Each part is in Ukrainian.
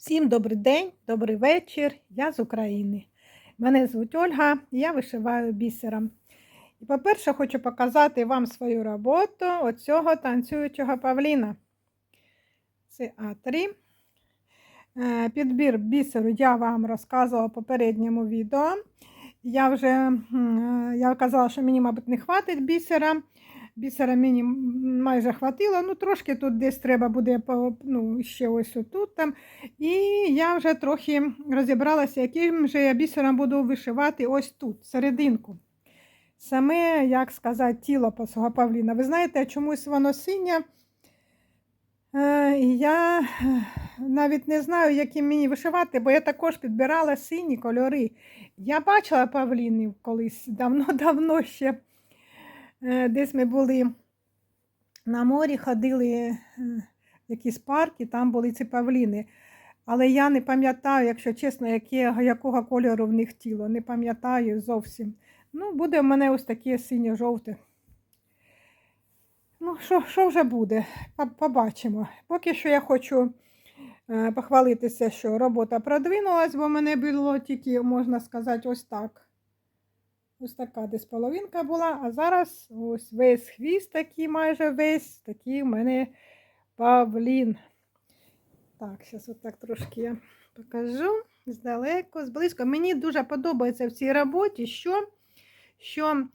Всім добрий день, добрий вечір. Я з України. Мене звуть Ольга, я вишиваю бісером. І, по-перше, хочу показати вам свою роботу оцього танцюючого павліна. Це А3. Е, Підбір бісеру я вам розказувала в попередньому відео. Я вже я казала, що мені, мабуть, не хватить бісера. Бісера мені майже хватило, ну трошки тут десь треба буде ну, ще ось отут там. І я вже трохи розібралася, яким же я бісером буду вишивати ось тут, серединку. Саме, як сказати, тіло посого павліна. Ви знаєте, чомусь воно синє. Е, Я е, навіть не знаю, яким мені вишивати, бо я також підбирала сині кольори. Я бачила павлінів колись давно-давно ще. Е, Десь ми були на морі, ходили е, в якісь парки, там були ці павліни. Але я не пам'ятаю, якщо чесно, яке, якого кольору в них тіло. Не пам'ятаю зовсім. Ну, буде в мене ось таке синьо-жовте. Ну, що, що вже буде? Побачимо. Поки що я хочу е, похвалитися, що робота продвинулась, бо в мене було тільки, можна сказати, ось так. Ось така десь половинка була, а зараз ось весь хвіст такий майже весь, такий в мене павлін. Так, зараз отак трошки я покажу здалеку, зблизько. Мені дуже подобається в цій роботі, що, що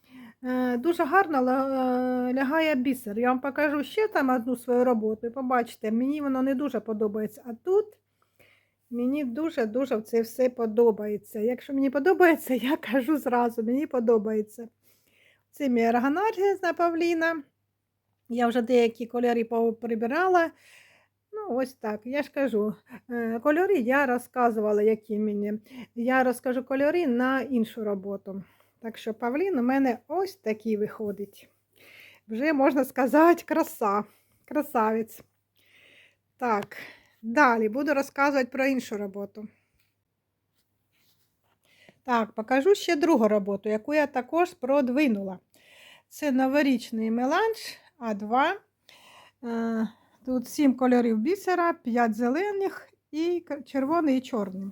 е, дуже гарно е, лягає бісер. Я вам покажу ще там одну свою роботу, побачите, мені воно не дуже подобається. А тут Мені дуже-дуже це все подобається. Якщо мені подобається, я кажу зразу, мені подобається. Це мій органаргія з Павліна. Я вже деякі кольори прибирала. Ну, ось так. Я ж кажу, е, кольори я розказувала, які мені. Я розкажу кольори на іншу роботу. Так що Павлін у мене ось такий виходить. Вже можна сказати, краса. Красавець. Так. Далі буду розказувати про іншу роботу. Так, покажу ще другу роботу, яку я також продвинула. Це новорічний меланж А2. Е, Тут 7 кольорів бісера, 5 зелених і червоний і чорний.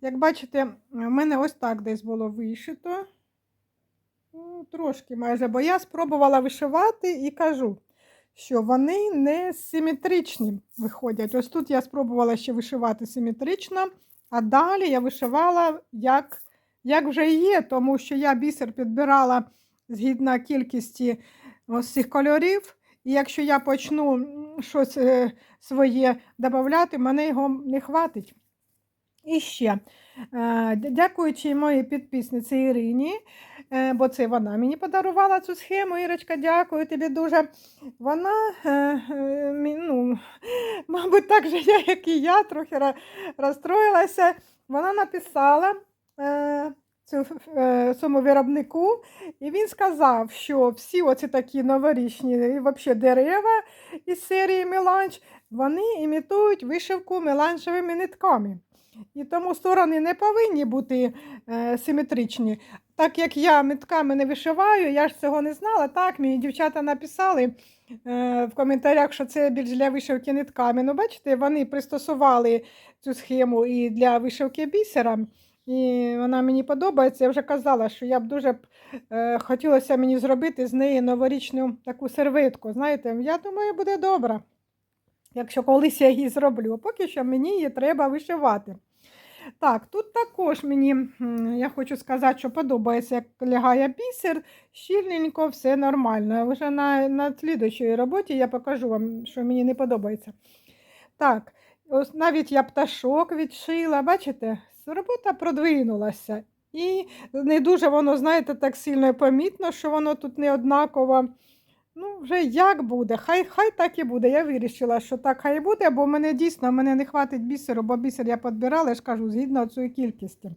Як бачите, в мене ось так десь було вишито. Ну, Трошки майже, бо я спробувала вишивати і кажу, що вони не симетричні виходять. Ось тут я спробувала ще вишивати симетрично, а далі я вишивала як, як вже є, тому що я бісер підбирала згідно кількості ось цих кольорів. І якщо я почну щось е, своє додати, мене його не хватить. І ще, е, дякуючи моїй підписниці Ірині, е, бо це вона мені подарувала цю схему. Ірочка, дякую тобі дуже. Вона, е, е, ну, мабуть, так же я, як і я, трохи розстроїлася. Вона написала е, е, цьому виробнику, і він сказав, що всі оці такі новорічні і взагалі дерева із серії Меланж, вони імітують вишивку меланжевими нитками. І тому сторони не повинні бути е, симетричні. Так як я нитками не вишиваю, я ж цього не знала. Так, мені дівчата написали е, в коментарях, що це більш для вишивки нитками. Ну, бачите, вони пристосували цю схему і для вишивки бісером. І вона мені подобається. Я вже казала, що я б дуже е, хотілося мені зробити з неї новорічну таку серветку. Знаєте, я думаю, буде добре, якщо колись я її зроблю. Поки що мені її треба вишивати. Так, тут також мені, я хочу сказати, що подобається, як лягає бісер, щільненько, все нормально. Вже на, на слідчій роботі я покажу вам, що мені не подобається. Так, ось навіть я пташок відшила, бачите, робота продвинулася. І не дуже воно, знаєте, так сильно помітно, що воно тут не однаково. Ну, вже як буде, хай хай так і буде. Я вирішила, що так хай буде, бо мене дійсно мене не хватить бісеру, бо бісер я підбирала, я ж кажу, згідно цієї кількості.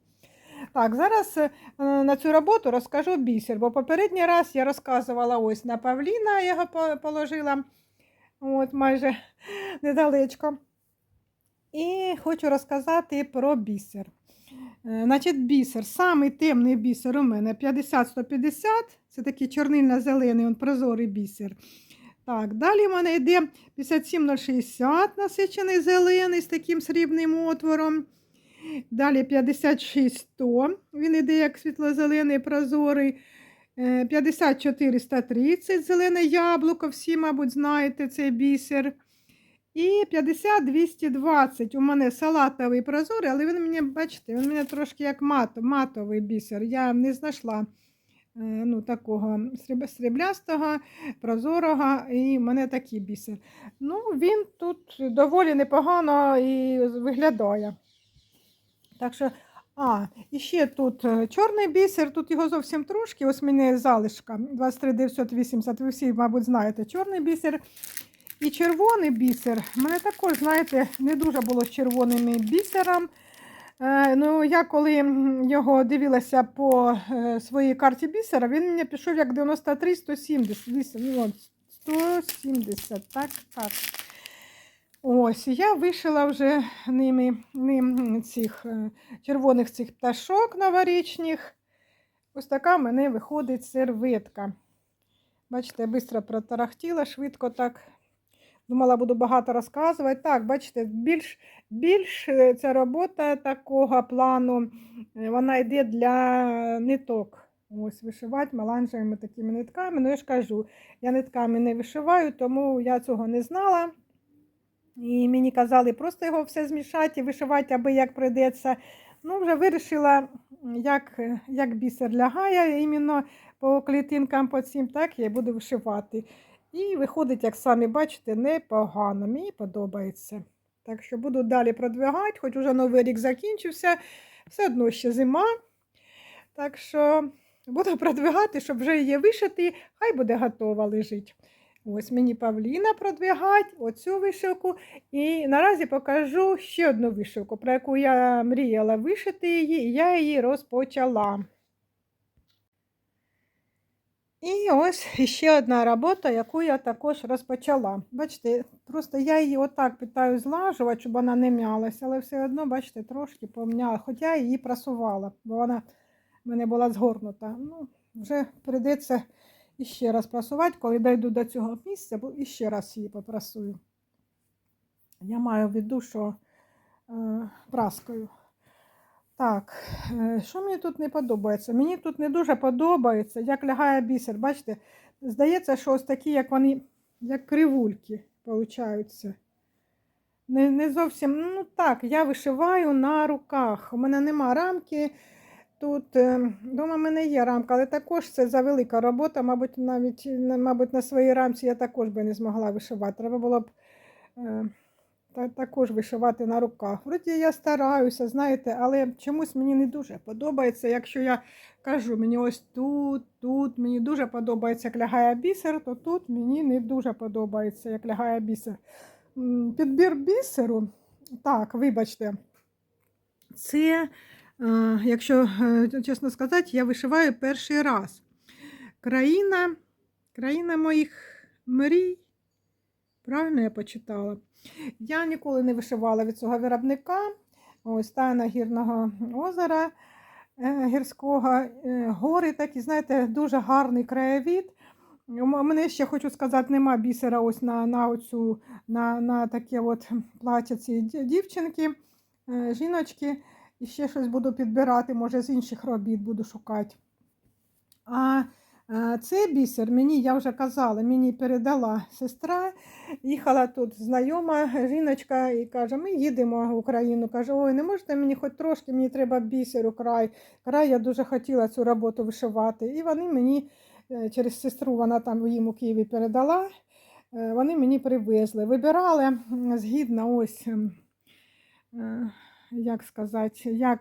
Так, зараз е, на цю роботу розкажу бісер, бо попередній раз я розказувала ось на Павліна, я його положила от, майже недалечко. І хочу розказати про бісер. Е, Значить, бісер, самий темний бісер у мене 50-150, це такий чорнильно-зелений, он прозорий бісер. Так, далі в мене йде 57060 насичений зелений з таким срібним отвором. Далі 56100, він йде як світло-зелений прозорий. Е, 50430 зелене яблуко, всі, мабуть, знаєте цей бісер. І 50220 у мене салатовий прозорий, але він мені, бачите, він мені трошки як мат, матовий бісер. Я не знайшла е, ну, такого сріблястого, прозорого, і в мене такий бісер. Ну, він тут доволі непогано і виглядає. Так що, а, і ще тут е, чорний бісер, тут його зовсім трошки, ось мені залишка 23980, ви всі, мабуть, знаєте, чорний бісер. І червоний бісер. Мене також, знаєте, не дуже було з червоним бісером. Е, ну, я коли його дивилася по е, своїй карті бісера, він мені пішов як 93 170. Ну, 170, так, так. Ось, я вишила вже ними, ним цих е, червоних цих пташок новорічних. Ось така в мене виходить серветка. Бачите, я швидко протарахтіла, швидко так. Думала, буду багато розказувати. Так, бачите, більш, більш е, ця робота такого плану, е, вона йде для ниток. Ось вишивати меланжевими такими нитками. Ну, я ж кажу, я нитками не вишиваю, тому я цього не знала. І мені казали просто його все змішати і вишивати, аби як прийдеться. Ну, вже вирішила, як, як бісер лягає іменно по клітинкам по цим, так я буду вишивати. І виходить, як самі бачите, непогано. Мені подобається. Так що буду далі продвигати, хоч уже новий рік закінчився, все одно ще зима. Так що буду продвигати, щоб вже її вишити, хай буде готова лежить. Ось мені Павліна продвигать оцю вишивку. І наразі покажу ще одну вишивку, про яку я мріяла вишити її, і я її розпочала. І ось ще одна робота, яку я також розпочала. Бачите, просто я її отак питаю злажувати, щоб вона не м'ялася, але все одно, бачите, трошки помняла. Хоча я її прасувала, бо вона в мене була згорнута. Ну, вже прийдеться іще раз прасувати, коли дійду до цього місця, бо іще раз її попрасую. Я маю в виду, що е, праскою. Так, е, що мені тут не подобається? Мені тут не дуже подобається, як лягає бісер. Бачите, здається, що ось такі, як вони, як кривульки, получаються. Не, не зовсім, ну так, я вишиваю на руках. У мене нема рамки. Тут е, вдома в мене є рамка, але також це за велика робота. Мабуть, навіть мабуть, на своїй рамці я також би не змогла вишивати. Треба було б е, та, також вишивати на руках. Вроді я стараюся, знаєте, але чомусь мені не дуже подобається. Якщо я кажу, мені ось тут, тут мені дуже подобається, як лягає бісер, то тут мені не дуже подобається, як лягає бісер. Підбір бісеру, так, вибачте, це. Е, Якщо е, чесно сказати, я вишиваю перший раз. Країна, країна моїх мрій. Правильно я почитала? Я ніколи не вишивала від цього виробника. Ось тайна гірного озера е, гірського. Е, Гори такі, знаєте, дуже гарний краєвід. У мене ще хочу сказати, нема бісера ось на, на, оцю, на, на таке от плаття дів- дівчинки, е, жіночки. І ще щось буду підбирати, може з інших робіт буду шукати. А е, цей бісер мені, я вже казала, мені передала сестра. Їхала тут знайома жіночка і каже: ми їдемо в Україну. Каже, ой, не можете мені хоч трошки, мені треба бісеру край. Край я дуже хотіла цю роботу вишивати. І вони мені е, через сестру, вона там їм у Києві передала. е, Вони мені привезли. Вибирали згідно ось. ем, як сказати, як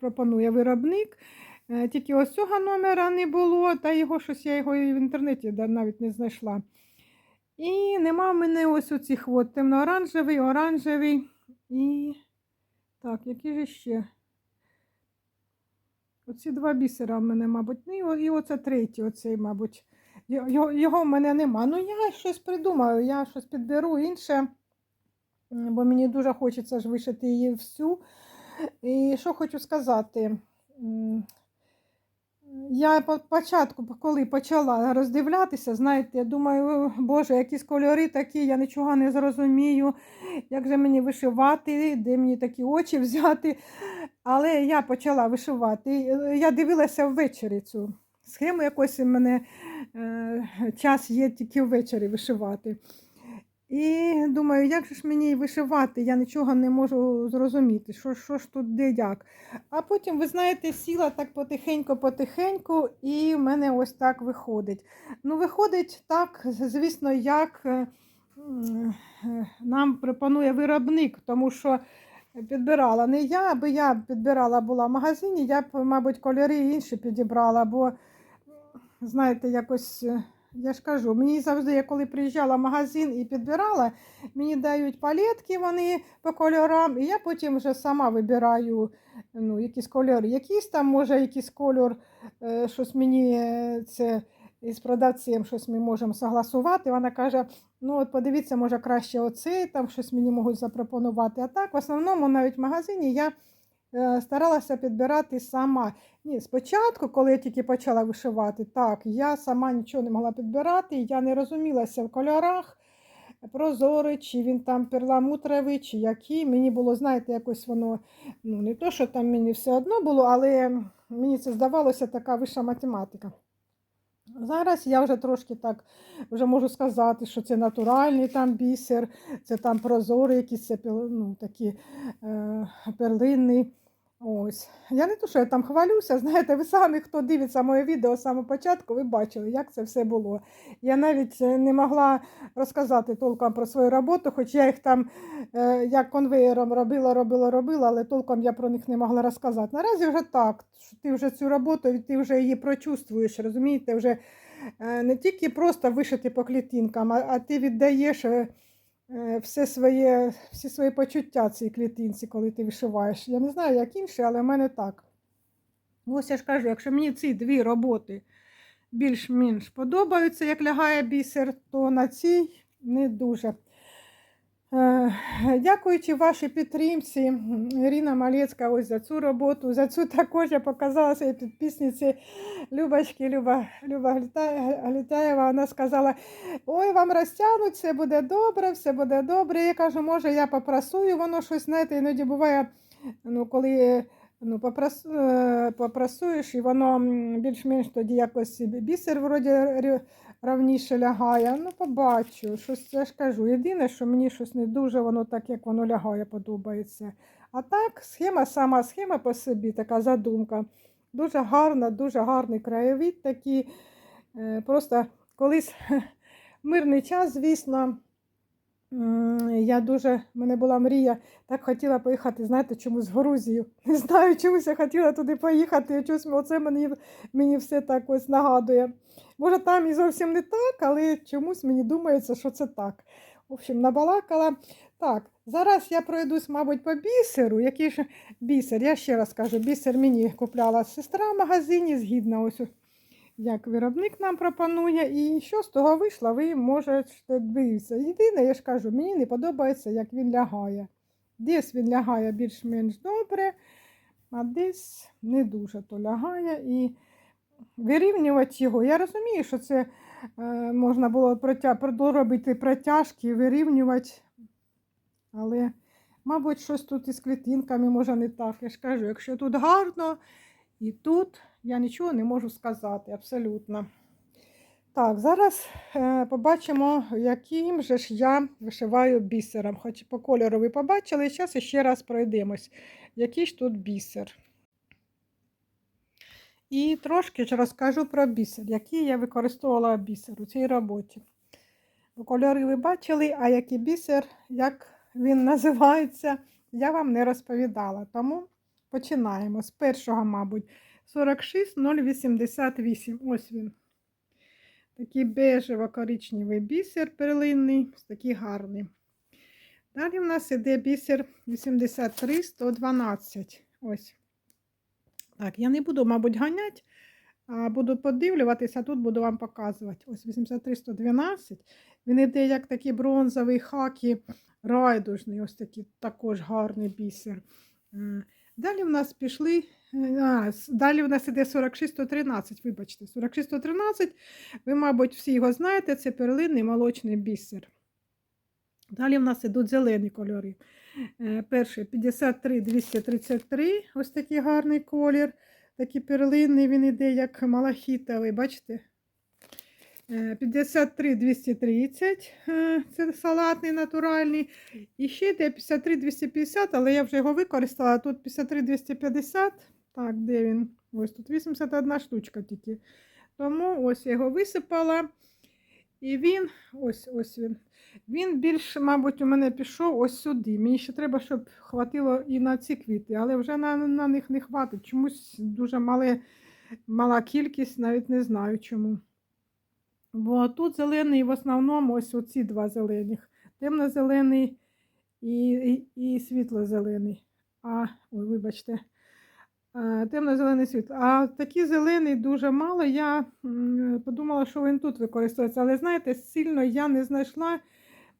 пропонує виробник. Е, Тільки ось цього номера не було, та його щось я його і в інтернеті навіть не знайшла. І нема в мене ось оцих от темно-оранжевий, оранжевий і. Так, які ж ще? Оці два бісера в мене, мабуть. Ну, і, оце третій, оцей, мабуть. Його, його- в мене нема. Ну, я щось придумаю, я щось підберу інше. Бо мені дуже хочеться ж вишити її всю. І що хочу сказати? Я по- початку, коли почала роздивлятися, знаєте, я думаю, боже, якісь кольори такі, я нічого не зрозумію, як же мені вишивати, де мені такі очі взяти. Але я почала вишивати. Я дивилася ввечері цю схему, якось у мене е, час є тільки ввечері вишивати. І думаю, як же ж мені вишивати? Я нічого не можу зрозуміти, що, що ж тут де як. А потім, ви знаєте, сіла так потихеньку-потихеньку, і в мене ось так виходить. Ну, виходить так, звісно, як е, е, нам пропонує виробник, тому що підбирала не я, аби я підбирала була в магазині, я б, мабуть, кольори інші підібрала, бо, знаєте, якось. Я ж кажу, мені завжди, я коли приїжджала в магазин і підбирала, мені дають палетки вони по кольорам, і я потім вже сама вибираю ну, якісь кольори. Якийсь там, може, якийсь кольор, е, щось мені е, це із продавцем щось ми можемо согласувати. Вона каже: ну от подивіться, може краще оцей, там щось мені можуть запропонувати. А так, в основному, навіть в магазині я старалася підбирати сама. Ні, спочатку, коли я тільки почала вишивати, так, я сама нічого не могла підбирати, я не розумілася в кольорах. Прозорий, чи він там перламутровий, чи який. Мені було, знаєте, якось воно, ну не то, що там мені все одно було, але мені це здавалося така вища математика. Зараз я вже трошки так вже можу сказати, що це натуральний там бісер, це там прозорий, якийсь це ну, такі е, перлинний. Ось. Я не то, що я там хвалюся, знаєте, ви самі, хто дивиться моє відео з самого початку, ви бачили, як це все було. Я навіть е, не могла розказати толком про свою роботу, хоч я їх там е, як конвеєром робила, робила, робила, але толком я про них не могла розказати. Наразі вже так, ти вже цю роботу, ти вже її прочувствуєш, розумієте, вже е, не тільки просто вишити по клітинкам, а ти віддаєш. Е, Все своє, всі свої почуття цій клітинці, коли ти вишиваєш. Я не знаю, як інше, але в мене так. Ось я ж кажу, якщо мені ці дві роботи більш-менш подобаються, як лягає бісер, то на цій не дуже. Е, Дякуючи вашій підтримці, Ірина Малецька, ось за цю роботу. За цю також я показала своїй підписниці Любочки, Люба, Люба Глітаєва. Вона сказала: Ой, вам розтягнуть, все буде добре, все буде добре. Я кажу, може, я попрасую, воно щось, знаєте, іноді буває, ну, коли ну, е, попрасуєш, і воно більш-менш тоді якось бісер вроді равніше лягає. Ну, побачу, щось я ж кажу. Єдине, що мені щось не дуже воно так, як воно лягає, подобається. А так, схема, сама схема по собі, така задумка. Дуже гарна, дуже гарний краєвид такий. Е, Просто колись мирний час, звісно. Я дуже, в мене була мрія, так хотіла поїхати, знаєте, чомусь в Грузію. Не знаю, чомусь я хотіла туди поїхати. Чомусь оце мені, мені все так ось нагадує. Може, там і зовсім не так, але чомусь мені думається, що це так. В общем, набалакала. Так, зараз я пройдусь, мабуть, по бісеру. Який ж бісер? Я ще раз кажу, бісер мені купляла сестра в магазині, згідно ось як виробник нам пропонує. І що з того вийшло, ви можете дивитися. Єдине, я ж кажу, мені не подобається, як він лягає. Десь він лягає більш-менш добре, а десь не дуже то лягає. І вирівнювати його. Я розумію, що це е, можна було протя... робити протяжки, вирівнювати. Але, мабуть, щось тут із клітинками може не так. Я ж кажу, якщо тут гарно і тут я нічого не можу сказати абсолютно. Так, зараз е, побачимо, яким же ж я вишиваю бісером. Хоч по кольору ви побачили, зараз ще раз пройдемось, який ж тут бісер. І трошки ж розкажу про бісер, який я використовувала бісер у цій роботі. Кольори ви бачили, а який бісер, як він називається, я вам не розповідала. Тому починаємо з першого, мабуть, 46088. Ось він. Такий бежево-коричневий бісер перлинний, такий гарний. Далі в нас іде бісер 83112. Ось. Так, я не буду, мабуть, ганяти, а буду подивлюватися, тут буду вам показувати. Ось 83112. Він іде як такий бронзовий хакі райдужний, ось такий також гарний бісер. Далі в нас пішли. е, А, далі в нас іде 46-113, вибачте, 46-113. Ви, мабуть, всі його знаєте, це перлинний молочний бісер. Далі в нас ідуть зелені кольори. Е, Перший 53-233, ось такий гарний колір. Такий перлинний, він іде як малахітовий, бачите? Е, 53-230, е, це салатний натуральний. І ще йде 53-250, але я вже його використала. Тут 53-250. Так, де він? Ось тут 81 штучка тільки. Тому ось я його висипала. І він, ось ось він. Він більш, мабуть, у мене пішов ось сюди. Мені ще треба, щоб хватило і на ці квіти, але вже на, на них не хватить. Чомусь дуже мале, мала кількість, навіть не знаю чому. Бо тут зелений в основному ось оці два зелених. Темно-зелений і, і, і світло-зелений. А, ой, вибачте. Темно-зелений світло. А такий зелений дуже мало. Я подумала, що він тут використовується. Але знаєте, сильно я не знайшла,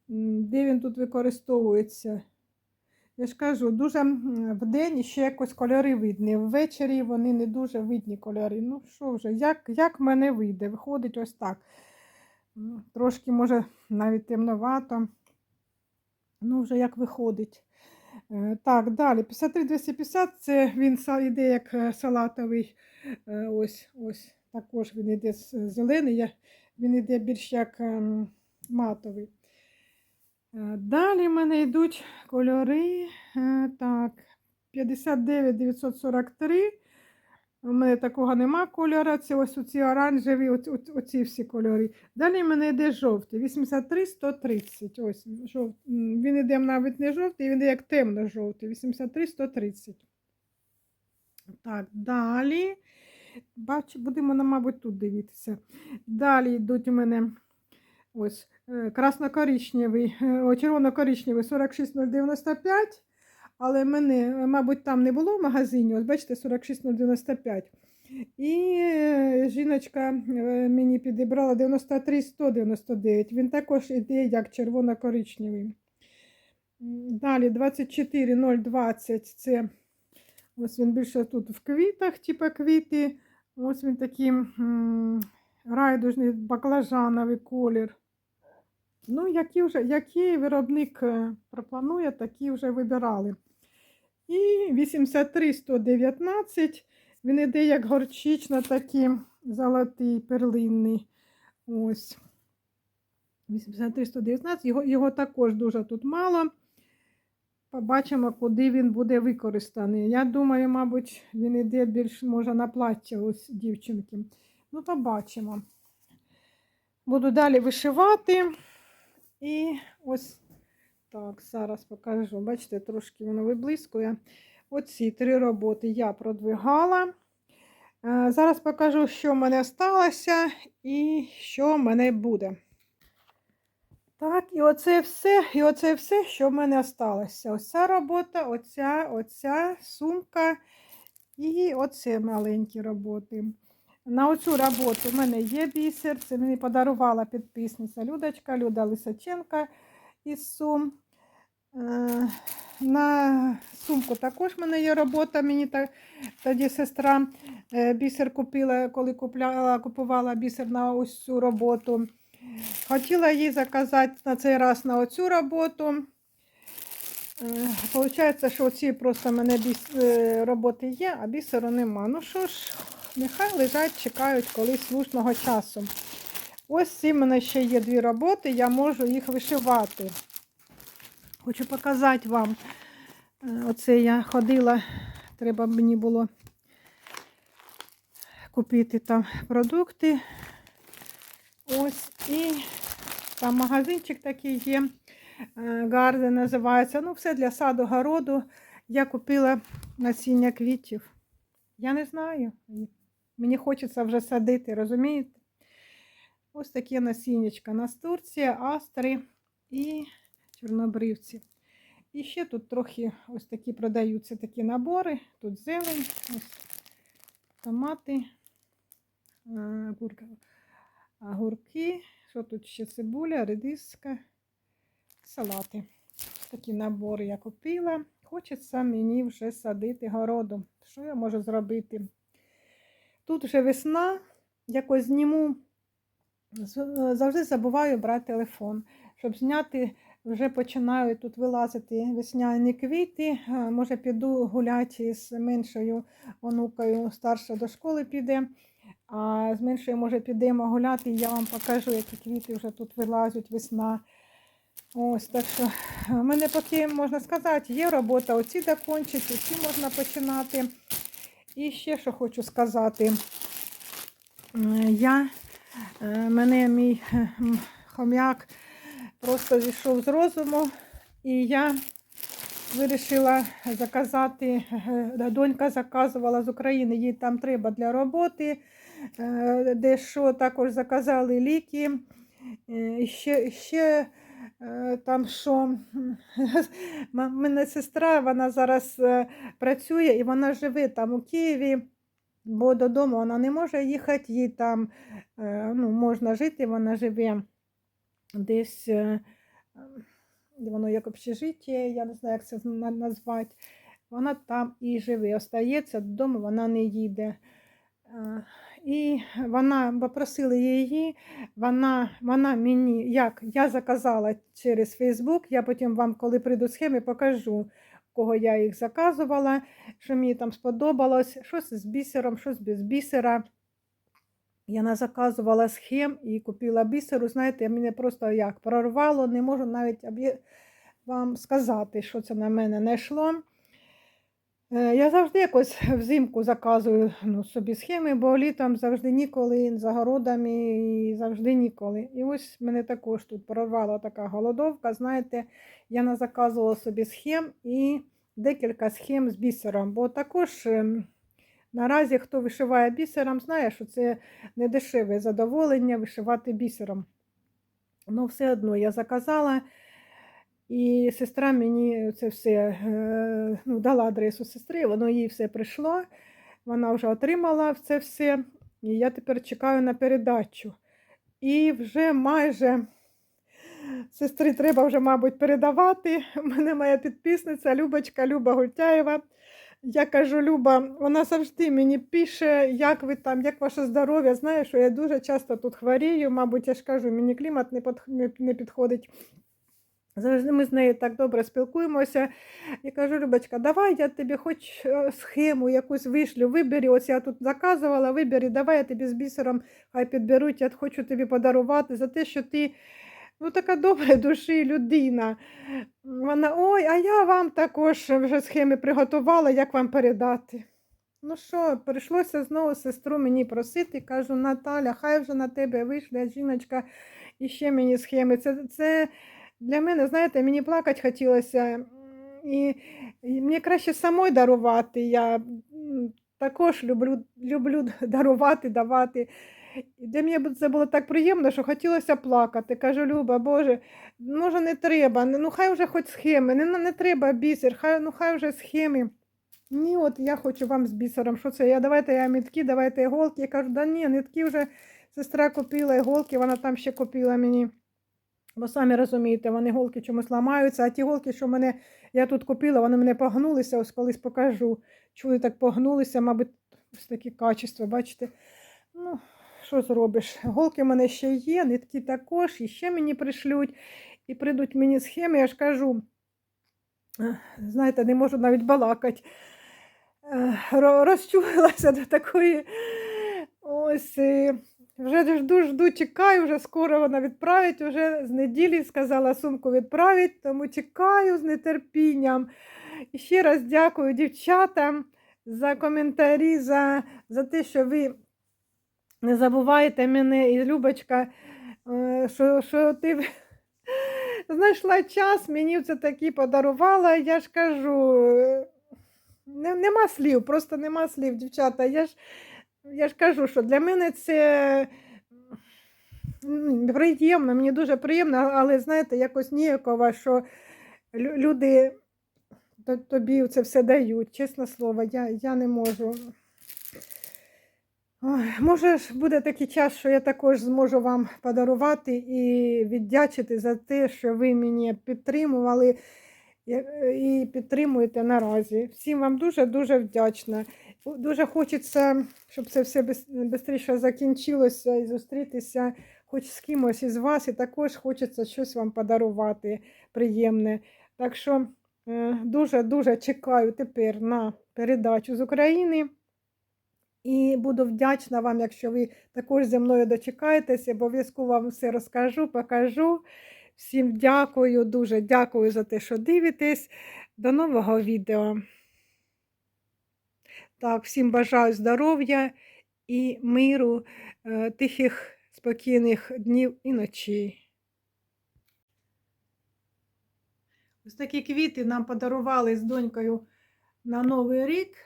де він тут використовується. Я ж кажу, дуже м, вдень ще якось кольори видні. Ввечері вони не дуже видні кольори. Ну що вже, як, як мене вийде? Виходить ось так. Трошки, може, навіть темновато. Ну, вже як виходить. Е, Так, далі. 53-250 це він іде як е, салатовий. Е, Ось, ось. Також він іде зелений, він іде більш як ем, матовий. Е, Далі в мене йдуть кольори. е, Так, 59-943. У мене такого нема кольора. Це ось оці оранжеві, оці, всі кольори. Далі в мене йде жовтий. 83-130. Ось, жов... Він іде навіть не жовтий, він іде як темно-жовтий. 83-130. Так, далі. Бач, будемо, мабуть, тут дивитися. Далі йдуть у мене ось красно-коричневий, е, червоно-коричневий 46095. Але мене, е, мабуть, там не було в магазині. Ось бачите, 46095. І е, жіночка е, мені підібрала 93-199. Він також іде як червоно-коричневий. Далі 24020 це ось він більше тут в квітах, типу квіти. Ось він такий райдужний баклажановий колір. Ну, які вже, який виробник е, пропонує, такі вже вибирали. І 83-119, він іде як горчично, такий золотий, перлинний. Ось. 83-119, його, його також дуже тут мало. Побачимо, куди він буде використаний. Я думаю, мабуть, він іде більш може на плаття ось дівчинки. Ну, побачимо. Буду далі вишивати. І ось так, зараз покажу. Бачите, трошки воно виблискує. Оці три роботи я продвигала. Е, Зараз покажу, що в мене сталося і що в мене буде. Так, і оце все, і оце все, що в мене сталося. Оця робота, оця, оця сумка і оце маленькі роботи. На оцю роботу в мене є бісер. Це мені подарувала підписниця Людочка, Люда Лисаченка із Сум. Е, На сумку також в мене є робота. Мені та- тоді сестра е, бісер купила, коли купляла, купувала бісер на ось цю роботу. Хотіла їй заказати на цей раз на оцю роботу. Е, Получається, що оці просто в мене біс... роботи є, а бісеру нема. Ну що ж, нехай лежать, чекають колись слушного часу. Ось ці мене ще є дві роботи, я можу їх вишивати. Хочу показати вам. Е, Оце я ходила, треба мені було купити там продукти. Ось і там магазинчик такий є. Гарде називається. Ну, все для саду городу. Я купила насіння квітів. Я не знаю. Мені хочеться вже садити, розумієте? Ось такі насіннячка. Настурція, астри і чорнобривці. І ще тут трохи ось такі продаються такі набори. Тут зелень, ось томати, огурки. Що тут ще цибуля, редиска, салати. Такі набори я купила. Хочеться мені вже садити городу. Що я можу зробити? Тут вже весна, якось зніму. З- Завжди забуваю брати телефон, щоб зняти. Вже починають тут вилазити весняні квіти. Е, Може, піду гуляти з меншою онукою, старша до школи піде. А з меншою, може, підемо гуляти, і я вам покажу, які квіти вже тут вилазять весна. Ось так що в мене поки можна сказати, є робота, оці докончить, оці можна починати. І ще що хочу сказати. Я, е, мене мій е, хом'як просто зійшов з розуму, і я вирішила заказати, е, донька заказувала з України, їй там треба для роботи, дещо також заказали ліки. Ще, ще там що мене сестра, вона зараз е, працює і вона живе там у Києві, бо додому вона не може їхати, їй там е, ну, можна жити, вона живе десь, е, воно як общежиття, я не знаю, як це назвати. Вона там і живе, остається додому, вона не їде. І вона попросили її, вона, вона мені, як я заказала через Фейсбук, я потім вам, коли прийду схеми, покажу, кого я їх заказувала, що мені там сподобалось, щось з бісером, щось без бісера. Я назаказувала схем і купила бісеру. Знаєте, мене просто як прорвало, не можу навіть вам сказати, що це на мене не йшло. Е, Я завжди якось взимку заказую ну, собі схеми, бо літом завжди ніколи за городами і завжди ніколи. І ось мене також тут прорвала така голодовка. Знаєте, я назаказувала собі схем і декілька схем з бісером, бо також. ем, Наразі, хто вишиває бісером, знає, що це не дешеве задоволення вишивати бісером. Ну, все одно я заказала, і сестра мені це все е, ну, дала адресу сестри, воно їй все прийшло. Вона вже отримала це все. І я тепер чекаю на передачу. І вже майже сестри треба вже, мабуть, передавати. У мене моя підписниця Любочка Люба Гультяєва. Я кажу, Люба, вона завжди мені пише, як ви там, як ваше здоров'я. Знає, що я дуже часто тут хворію, мабуть, я ж кажу, мені клімат не підходить. Завжди ми з нею так добре спілкуємося. Я кажу, Любочка, давай я тобі хоч е, схему якусь вишлю, вибери, ось я тут заказувала, вибери, давай я тобі з бісером хай підберуть, я хочу тобі подарувати за те, що ти ну, така добра душі людина. Вона, ой, а я вам також вже схеми приготувала, як вам передати. Ну що, прийшлося знову сестру мені просити. Кажу, Наталя, хай вже на тебе вийшла жіночка і ще мені схеми. Це, це для мене, знаєте, мені плакати хотілося. І, і мені краще самой дарувати. Я також люблю, люблю дарувати, давати. І Для мене це було так приємно, що хотілося плакати. Кажу, Люба, Боже, може не треба, ну хай вже хоч схеми, не, не треба бісер, хай, ну хай вже схеми. Ні, от я хочу вам з бісером. Що це? Я давайте я мітки, давайте іголки. Я кажу, да ні, нитки вже сестра купила іголки, вона там ще купила мені. Бо самі розумієте, вони голки чомусь ламаються, а ті голки, що мене, я тут купила, вони мене погнулися, ось колись покажу. Чули, так погнулися, мабуть, ось такі качества, бачите. Ну, що зробиш? Голки в мене ще є, нитки також, і ще мені пришлють, і прийдуть мені схеми, я ж кажу, е, знаєте, не можу навіть балакати. Е, ро- Розчулилася до такої. Ось. Вже жду, жду, чекаю, вже скоро вона відправить, вже з неділі сказала сумку відправить, тому чекаю з нетерпінням. І ще раз дякую дівчатам за коментарі, за, за те, що ви не забуваєте мене і Любочка, е, що, що ти знайшла час, мені це такі подарувала. Я ж кажу, е, нема слів, просто нема слів, дівчата. Я ж, я ж кажу, що для мене це приємно, мені дуже приємно, але знаєте, якось ніяково, що люди тобі це все дають. Чесне слово, я, я не можу. Ой, може буде такий час, що я також зможу вам подарувати і віддячити за те, що ви мені підтримували і підтримуєте наразі. Всім вам дуже-дуже вдячна. Дуже хочеться, щоб це все швидше закінчилося і зустрітися хоч з кимось із вас, і також хочеться щось вам подарувати приємне. Так що дуже-дуже чекаю тепер на передачу з України. І буду вдячна вам, якщо ви також зі мною дочекаєтесь, обов'язково вам все розкажу, покажу. Всім дякую, дуже дякую за те, що дивитесь. До нового відео. Так, всім бажаю здоров'я і миру, е, тихих, спокійних днів і ночей. Ось такі квіти нам подарували з донькою на Новий рік.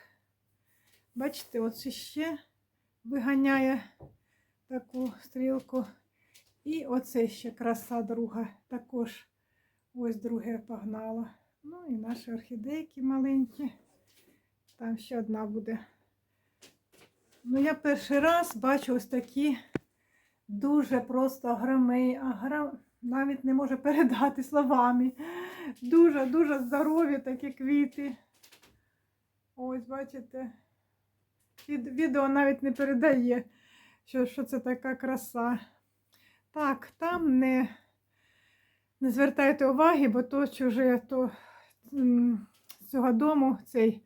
Бачите, оце ще виганяє таку стрілку. І оце ще краса друга. Також ось друге погнало. Ну і наші орхідейки маленькі. Там ще одна буде. Ну, я перший раз бачу ось такі дуже просто грами, а грам навіть не можу передати словами. Дуже-дуже здорові такі квіти. Ось, бачите. Від, відео навіть не передає, що, що це така краса. Так, там не, не звертайте уваги, бо то чуже, то цього дому цей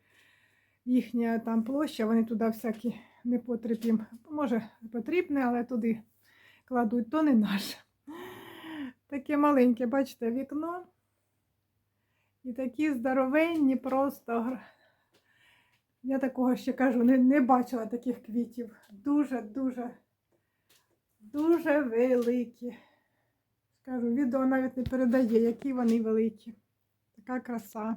їхня там площа, вони туди всякі непотріб їм, може, потрібне, але туди кладуть, то не наше. Таке маленьке, бачите, вікно. І такі здоровенні, просто. Я такого ще кажу, не, не бачила таких квітів. Дуже-дуже, дуже великі. Скажу, відео навіть не передає, які вони великі. Така краса.